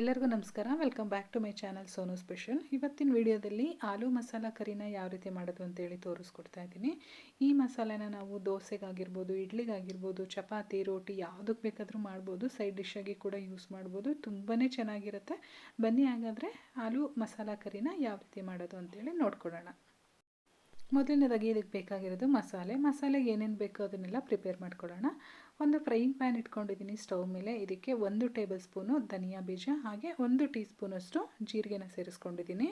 ಎಲ್ಲರಿಗೂ ನಮಸ್ಕಾರ. Welcome back to my channel Sonu special ಇವತ್ತಿನ ವಿಡಿಯೋದಲ್ಲಿ ಆಲೂ ಮಸಾಲ ಕರಿನ ಯಾವ ರೀತಿ ಮಾಡೋದು ಅಂತೇಳಿ ತೋರಿಸ್ಕೊಡ್ತಾ ಇದ್ದೀನಿ. ಈ ಮಸಾಲೆನ ನಾವು ದೋಸೆಗಾಗಿರ್ಬೋದು, ಇಡ್ಲಿಗಾಗಿರ್ಬೋದು, ಚಪಾತಿ, ರೋಟಿ ಯಾವುದಕ್ಕೆ ಬೇಕಾದರೂ ಮಾಡ್ಬೋದು. ಸೈಡ್ ಡಿಶ್ಶಾಗಿ ಕೂಡ ಯೂಸ್ ಮಾಡ್ಬೋದು. ತುಂಬಾ ಚೆನ್ನಾಗಿರುತ್ತೆ. ಬನ್ನಿ ಹಾಗಾದರೆ ಆಲೂ ಮಸಾಲ ಕರಿನ ಯಾವ ರೀತಿ ಮಾಡೋದು ಅಂತೇಳಿ ನೋಡ್ಕೊಳ್ಳೋಣ. ಮೊದಲನೇದಾಗಿ ಇದಕ್ಕೆ ಬೇಕಾಗಿರೋದು ಮಸಾಲೆ. ಮಸಾಲೆಗೆ ಏನೇನು ಬೇಕೋ ಅದನ್ನೆಲ್ಲ ಪ್ರಿಪೇರ್ ಮಾಡ್ಕೊಳ್ಳೋಣ. ಒಂದು ಫ್ರೈಯಿಂಗ್ ಪ್ಯಾನ್ ಇಟ್ಕೊಂಡಿದ್ದೀನಿ ಸ್ಟವ್ ಮೇಲೆ. ಇದಕ್ಕೆ ಒಂದು ಟೇಬಲ್ ಸ್ಪೂನು ಧನಿಯಾ ಬೀಜ, ಹಾಗೆ ಒಂದು ಟೀ ಸ್ಪೂನಷ್ಟು ಜೀರಿಗೆನ ಸೇರಿಸ್ಕೊಂಡಿದ್ದೀನಿ.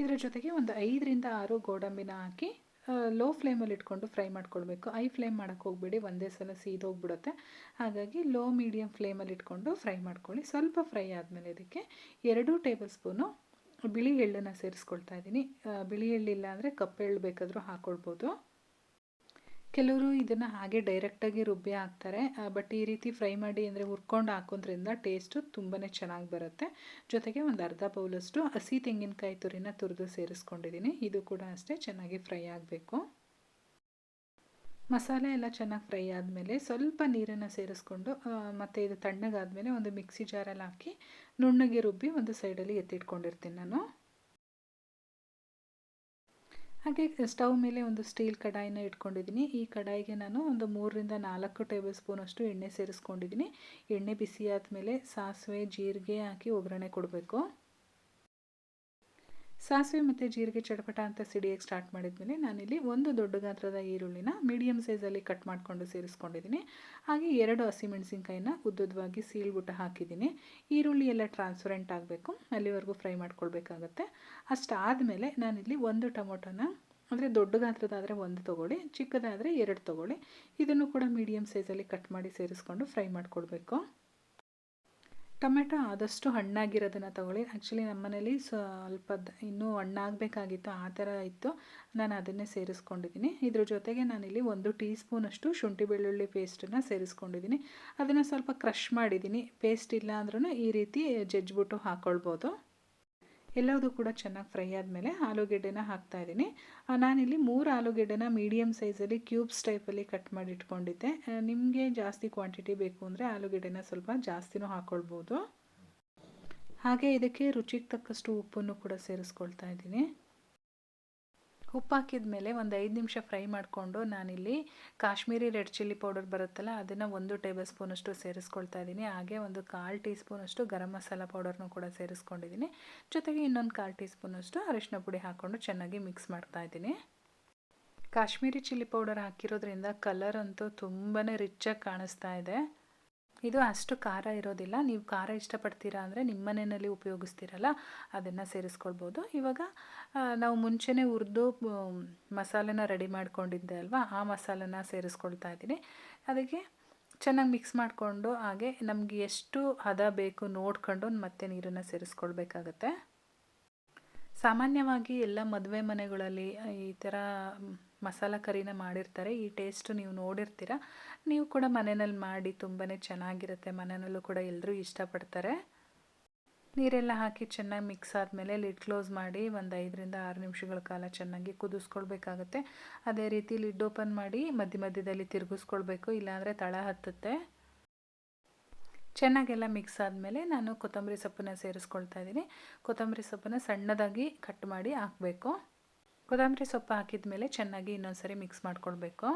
ಇದರ ಜೊತೆಗೆ ಒಂದು ಐದರಿಂದ ಆರು ಗೋಡಂಬಿನ ಹಾಕಿ ಲೋ ಫ್ಲೇಮಲ್ಲಿ ಇಟ್ಕೊಂಡು ಫ್ರೈ ಮಾಡ್ಕೊಳ್ಬೇಕು. ಐ ಫ್ಲೇಮ್ ಮಾಡೋಕ್ಕೆ ಹೋಗ್ಬೇಡಿ, ಒಂದೇ ಸಲ ಸೀದೋಗ್ಬಿಡುತ್ತೆ. ಹಾಗಾಗಿ ಲೋ ಮೀಡಿಯಮ್ ಫ್ಲೇಮಲ್ಲಿ ಇಟ್ಕೊಂಡು ಫ್ರೈ ಮಾಡ್ಕೊಳ್ಳಿ. ಸ್ವಲ್ಪ ಫ್ರೈ ಆದಮೇಲೆ ಇದಕ್ಕೆ ಎರಡು ಟೇಬಲ್ ಸ್ಪೂನು ಬಿಳಿ ಎಳ್ಳನ್ನು ಸೇರಿಸ್ಕೊಳ್ತಾ ಇದ್ದೀನಿ. ಬಿಳಿ ಎಳ್ಳಿಲ್ಲ ಅಂದರೆ ಕಪ್ಪೆಳ್ಳು ಬೇಕಾದರೂ ಹಾಕ್ಕೊಳ್ಬೋದು ಕೆಲವರು ಇದನ್ನು ಹಾಗೆ ಡೈರೆಕ್ಟಾಗಿ ರುಬ್ಬಿ ಹಾಕ್ತಾರೆ. ಬಟ್ ಈ ರೀತಿ ಫ್ರೈ ಮಾಡಿ ಅಂದರೆ ಹುರ್ಕೊಂಡು ಹಾಕೋದ್ರಿಂದ ಟೇಸ್ಟು ತುಂಬಾ ಚೆನ್ನಾಗಿ ಬರುತ್ತೆ. ಜೊತೆಗೆ ಒಂದು ಅರ್ಧ ಬೌಲಷ್ಟು ಹಸಿ ತೆಂಗಿನಕಾಯಿ ತುರಿನ ತುರಿದು ಸೇರಿಸ್ಕೊಂಡಿದ್ದೀನಿ ಇದು ಕೂಡ ಅಷ್ಟೇ ಚೆನ್ನಾಗಿ ಫ್ರೈ ಆಗಬೇಕು. ಮಸಾಲೆ ಎಲ್ಲ ಚೆನ್ನಾಗಿ ಫ್ರೈ ಆದಮೇಲೆ ಸ್ವಲ್ಪ ನೀರನ್ನು ಸೇರಿಸ್ಕೊಂಡು ಮತ್ತು ಇದು ತಣ್ಣಗಾದಮೇಲೆ ಒಂದು ಮಿಕ್ಸಿ ಜಾರಲ್ಲಿ ಹಾಕಿ ನುಣ್ಣಗೆ ರುಬ್ಬಿ ಒಂದು ಸೈಡಲ್ಲಿ ಎತ್ತಿಟ್ಕೊಂಡಿರ್ತೀನಿ ನಾನು. ಹಾಗೆ ಸ್ಟವ್ ಮೇಲೆ ಒಂದು ಸ್ಟೀಲ್ ಕಡಾಯಿನ ಇಟ್ಕೊಂಡಿದ್ದೀನಿ. ಈ ಕಡಾಯಿಗೆ ನಾನು ಒಂದು ಮೂರರಿಂದ ನಾಲ್ಕು ಟೇಬಲ್ ಸ್ಪೂನ್ ಅಷ್ಟು ಎಣ್ಣೆ ಸೇರಿಸ್ಕೊಂಡಿದ್ದೀನಿ. ಎಣ್ಣೆ ಬಿಸಿ ಆದಮೇಲೆ ಸಾಸಿವೆ, ಜೀರಿಗೆ ಹಾಕಿ ಒಗ್ಗರಣೆ ಕೊಡಬೇಕು. ಸಾಸಿವೆ ಮತ್ತು ಜೀರಿಗೆ ಚಟಪಟ ಅಂತ ಸಿಡಿಯೋಕ್ಕೆ ಸ್ಟಾರ್ಟ್ ಮಾಡಿದ್ಮೇಲೆ ನಾನಿಲ್ಲಿ ಒಂದು ದೊಡ್ಡ ಗಾತ್ರದ ಈರುಳ್ಳಿನ ಮೀಡಿಯಮ್ ಸೈಜಲ್ಲಿ ಕಟ್ ಮಾಡಿಕೊಂಡು ಸೇರಿಸ್ಕೊಂಡಿದ್ದೀನಿ. ಹಾಗೆ ಎರಡು ಹಸಿಮೆಣಸಿನ್ಕಾಯಿನ ಉದ್ದುದವಾಗಿ ಸೀಳ್ಬಿಟ್ಟು ಹಾಕಿದ್ದೀನಿ. ಈರುಳ್ಳಿ ಎಲ್ಲ ಟ್ರಾನ್ಸ್ಪರೆಂಟ್ ಆಗಬೇಕು, ಅಲ್ಲಿವರೆಗೂ ಫ್ರೈ ಮಾಡ್ಕೊಳ್ಬೇಕಾಗತ್ತೆ. ಅಷ್ಟಾದಮೇಲೆ ನಾನಿಲ್ಲಿ ಒಂದು ಟೊಮೊಟೊನ, ಅಂದರೆ ದೊಡ್ಡ ಗಾತ್ರದಾದರೆ ಒಂದು ತೊಗೊಳ್ಳಿ, ಚಿಕ್ಕದಾದರೆ ಎರಡು ತೊಗೊಳ್ಳಿ, ಇದನ್ನು ಕೂಡ ಮೀಡಿಯಮ್ ಸೈಜಲ್ಲಿ ಕಟ್ ಮಾಡಿ ಸೇರಿಸ್ಕೊಂಡು ಫ್ರೈ ಮಾಡ್ಕೊಳ್ಬೇಕು. ಟೊಮೆಟೊ ಆದಷ್ಟು ಹಣ್ಣಾಗಿರೋದನ್ನು ತೊಗೊಳ್ಳಿ. ಆ್ಯಕ್ಚುಲಿ ನಮ್ಮ ಮನೇಲಿ ಇನ್ನೂ ಹಣ್ಣಾಗಬೇಕಾಗಿತ್ತು, ಆ ಥರ ಇತ್ತು. ನಾನು ಅದನ್ನೇ ಸೇರಿಸ್ಕೊಂಡಿದ್ದೀನಿ. ಇದ್ರ ಜೊತೆಗೆ ನಾನಿಲ್ಲಿ ಒಂದು ಟೀ ಸ್ಪೂನಷ್ಟು ಶುಂಠಿ ಬೆಳ್ಳುಳ್ಳಿ ಪೇಸ್ಟನ್ನು ಸೇರಿಸ್ಕೊಂಡಿದ್ದೀನಿ. ಅದನ್ನು ಸ್ವಲ್ಪ ಕ್ರಷ್ ಮಾಡಿದ್ದೀನಿ. ಪೇಸ್ಟ್ ಇಲ್ಲ ಅಂದ್ರೂ ಈ ರೀತಿ ಜಜ್ಜಿಬಿಟ್ಟು ಹಾಕ್ಕೊಳ್ಬೋದು ಎಲ್ಲದೂ ಕೂಡ ಚೆನ್ನಾಗಿ ಫ್ರೈ ಆದಮೇಲೆ ಆಲೂಗೆಡ್ಡೆನ ಹಾಕ್ತಾಯಿದ್ದೀನಿ ನಾನಿಲ್ಲಿ ಮೂರು ಆಲೂಗೆಡ್ಡೆನ ಮೀಡಿಯಮ್ ಸೈಜಲ್ಲಿ ಕ್ಯೂಬ್ಸ್ ಟೈಪಲ್ಲಿ ಕಟ್ ಮಾಡಿ ಇಟ್ಕೊಂಡಿದ್ದೆ. ನಿಮಗೆ ಜಾಸ್ತಿ ಕ್ವಾಂಟಿಟಿ ಬೇಕು ಅಂದರೆ ಆಲೂಗೆಡ್ಡೆನ ಸ್ವಲ್ಪ ಜಾಸ್ತಿನೂ ಹಾಕ್ಕೊಳ್ಬೋದು ಹಾಗೆ ಇದಕ್ಕೆ ರುಚಿಗೆ ತಕ್ಕಷ್ಟು ಉಪ್ಪನ್ನು ಕೂಡ ಸೇರಿಸ್ಕೊಳ್ತಾ ಇದ್ದೀನಿ. ಉಪ್ಪು ಹಾಕಿದ ಮೇಲೆ ಒಂದು ಐದು ನಿಮಿಷ ಫ್ರೈ ಮಾಡಿಕೊಂಡು ನಾನಿಲ್ಲಿ ಕಾಶ್ಮೀರಿ ರೆಡ್ ಚಿಲ್ಲಿ ಪೌಡರ್ ಬರುತ್ತಲ್ಲ, ಅದನ್ನು ಒಂದು ಟೇಬಲ್ ಸ್ಪೂನಷ್ಟು ಸೇರಿಸ್ಕೊಳ್ತಾ ಇದ್ದೀನಿ ಹಾಗೆ ಒಂದು ಕಾಲು ಟೀ ಸ್ಪೂನಷ್ಟು ಗರಂ ಮಸಾಲ ಪೌಡರ್ನೂ ಕೂಡ ಸೇರಿಸ್ಕೊಂಡಿದ್ದೀನಿ ಜೊತೆಗೆ ಇನ್ನೊಂದು ಕಾಲು ಟೀ ಸ್ಪೂನಷ್ಟು ಅರಿಶಿನ ಪುಡಿ ಹಾಕ್ಕೊಂಡು ಚೆನ್ನಾಗಿ ಮಿಕ್ಸ್ ಮಾಡ್ತಾ ಇದ್ದೀನಿ ಕಾಶ್ಮೀರಿ ಚಿಲ್ಲಿ ಪೌಡರ್ ಹಾಕಿರೋದ್ರಿಂದ ಕಲರ್ ಅಂತೂ ತುಂಬಾ ರಿಚ್ಚಾಗಿ ಕಾಣಿಸ್ತಾ ಇದೆ. ಇದು ಅಷ್ಟು ಖಾರ ಇರೋದಿಲ್ಲ. ನೀವು ಖಾರ ಇಷ್ಟಪಡ್ತೀರಾ ಅಂದರೆ ನಿಮ್ಮ ಮನೆಯಲ್ಲಿ ಉಪಯೋಗಿಸ್ತೀರಲ್ಲ, ಅದನ್ನು ಸೇರಿಸ್ಕೊಳ್ಬೋದು. ಇವಾಗ ನಾವು ಮುಂಚೆನೇ ಹುರಿದು ಮಸಾಲೆನ ರೆಡಿ ಮಾಡ್ಕೊಂಡಿದ್ದೆ ಅಲ್ವಾ? ಆ ಮಸಾಲೆನ ಸೇರಿಸ್ಕೊಳ್ತಾ ಇದ್ದೀನಿ. ಅದಕ್ಕೆ ಚೆನ್ನಾಗಿ ಮಿಕ್ಸ್ ಮಾಡಿಕೊಂಡು ಹಾಗೆ ನಮಗೆ ಎಷ್ಟು ಹದ ಬೇಕು ನೋಡ್ಕೊಂಡು ಮತ್ತೆ ನೀರನ್ನು ಸೇರಿಸ್ಕೊಳ್ಬೇಕಾಗತ್ತೆ. ಸಾಮಾನ್ಯವಾಗಿ ಎಲ್ಲ ಮದುವೆ ಮನೆಗಳಲ್ಲಿ ಈ ಥರ ಮಸಾಲ ಕರಿನ ಮಾಡಿರ್ತಾರೆ, ಈ ಟೇಸ್ಟ್ ನೀವು ನೋಡಿರ್ತೀರ. ನೀವು ಕೂಡ ಮನೆಯಲ್ಲಿ ಮಾಡಿ ತುಂಬಾ ಚೆನ್ನಾಗಿರುತ್ತೆ, ಮನೆಯಲ್ಲೂ ಕೂಡ ಎಲ್ಲರೂ ಇಷ್ಟಪಡ್ತಾರೆ. ನೀರೆಲ್ಲ ಹಾಕಿ ಚೆನ್ನಾಗಿ ಮಿಕ್ಸ್ ಆದಮೇಲೆ ಲಿಡ್ ಕ್ಲೋಸ್ ಮಾಡಿ ಒಂದು ಐದರಿಂದ ಆರು ನಿಮಿಷಗಳ ಕಾಲ ಚೆನ್ನಾಗಿ ಕುದಿಸ್ಕೊಳ್ಬೇಕಾಗತ್ತೆ. ಅದೇ ರೀತಿ ಲಿಡ್ ಓಪನ್ ಮಾಡಿ ಮಧ್ಯ ಮಧ್ಯದಲ್ಲಿ ತಿರುಗಿಸ್ಕೊಳ್ಬೇಕು, ಇಲ್ಲಾಂದರೆ ತಳ ಹತ್ತುತ್ತೆ. ಚೆನ್ನಾಗೆಲ್ಲ ಮಿಕ್ಸ್ ಆದಮೇಲೆ ನಾನು ಕೊತ್ತಂಬರಿ ಸೊಪ್ಪನ್ನ ಸೇರಿಸ್ಕೊಳ್ತಾ ಇದ್ದೀನಿ. ಕೊತ್ತಂಬರಿ ಸೊಪ್ಪನ್ನ ಸಣ್ಣದಾಗಿ ಕಟ್ ಮಾಡಿ ಹಾಕಬೇಕು. ಕೊತ್ತಂಬರಿ ಸೊಪ್ಪು ಹಾಕಿದ ಮೇಲೆ ಚೆನ್ನಾಗಿ ಇನ್ನೊಂದು ಸರಿ ಮಿಕ್ಸ್ ಮಾಡ್ಕೊಳ್ಬೇಕು.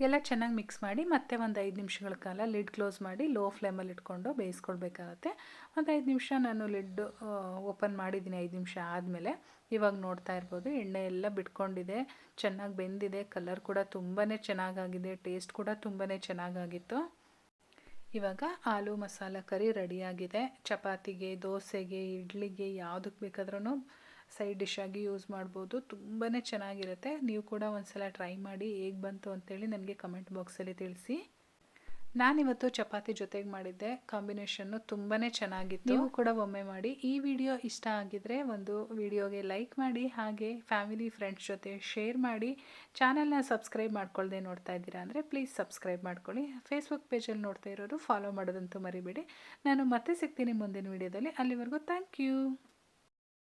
ಎಲ್ಲ ಚೆನ್ನಾಗಿ ಮಿಕ್ಸ್ ಮಾಡಿ ಮತ್ತೆ ಒಂದು ಐದು ನಿಮಿಷಗಳ ಕಾಲ ಲಿಡ್ ಕ್ಲೋಸ್ ಮಾಡಿ ಲೋ ಫ್ಲೇಮಲ್ಲಿ ಇಟ್ಕೊಂಡು ಬೇಯಿಸ್ಕೊಳ್ಬೇಕಾಗತ್ತೆ. ಒಂದು ಐದು ನಿಮಿಷ ನಾನು ಲಿಡ್ ಓಪನ್ ಮಾಡಿದ್ದೀನಿ ಐದು ನಿಮಿಷ ಆದಮೇಲೆ. ಇವಾಗ ನೋಡ್ತಾ ಇರ್ಬೋದು ಎಣ್ಣೆ ಎಲ್ಲ ಬಿಟ್ಕೊಂಡಿದೆ. ಚೆನ್ನಾಗಿ ಬೆಂದಿದೆ. ಕಲರ್ ಕೂಡ ತುಂಬಾ ಚೆನ್ನಾಗಾಗಿದೆ. ಟೇಸ್ಟ್ ಕೂಡ ತುಂಬಾ ಚೆನ್ನಾಗಾಗಿತ್ತು. ಇವಾಗ ಆಲೂ ಮಸಾಲ ಕರಿ ರೆಡಿಯಾಗಿದೆ ಚಪಾತಿಗೆ, ದೋಸೆಗೆ, ಇಡ್ಲಿಗೆ ಯಾವುದಕ್ಕೆ ಬೇಕಾದ್ರೂ ಸೈಡ್ ಡಿಶ್ಶಾಗಿ ಯೂಸ್ ಮಾಡ್ಬೋದು. ತುಂಬಾ ಚೆನ್ನಾಗಿರುತ್ತೆ. ನೀವು ಕೂಡ ಒಂದ್ಸಲ ಟ್ರೈ ಮಾಡಿ ಹೇಗೆ ಬಂತು ಅಂತೇಳಿ ನನಗೆ ಕಮೆಂಟ್ ಬಾಕ್ಸಲ್ಲಿ ತಿಳಿಸಿ. ನಾನಿವತ್ತು ಚಪಾತಿ ಜೊತೆಗೆ ಮಾಡಿದ್ದೆ. ಕಾಂಬಿನೇಷನ್ನು ತುಂಬಾ ಚೆನ್ನಾಗಿತ್ತು. ನೀವು ಕೂಡ ಒಮ್ಮೆ ಮಾಡಿ. ಈ ವಿಡಿಯೋ ಇಷ್ಟ ಆಗಿದ್ರೆ ಒಂದು ವಿಡಿಯೋಗೆ ಲೈಕ್ ಮಾಡಿ ಹಾಗೆ ಫ್ಯಾಮಿಲಿ ಫ್ರೆಂಡ್ಸ್ ಜೊತೆ ಶೇರ್ ಮಾಡಿ. ಚಾನಲ್ನ ಸಬ್ಸ್ಕ್ರೈಬ್ ಮಾಡ್ಕೊಳ್ಳದೆ ನೋಡ್ತಾ ಇದ್ದೀರಾ ಅಂದರೆ ಪ್ಲೀಸ್ ಸಬ್ಸ್ಕ್ರೈಬ್ ಮಾಡ್ಕೊಳ್ಳಿ. ಫೇಸ್ಬುಕ್ ಪೇಜಲ್ಲಿ ನೋಡ್ತಾ ಇರೋರು ಫಾಲೋ ಮಾಡೋದಂತೂ ಮರಿಬೇಡಿ. ನಾನು ಮತ್ತೆ ಸಿಗ್ತೀನಿ ಮುಂದಿನ ವಿಡಿಯೋದಲ್ಲಿ. ಅಲ್ಲಿವರೆಗೂ ಥ್ಯಾಂಕ್ ಯು.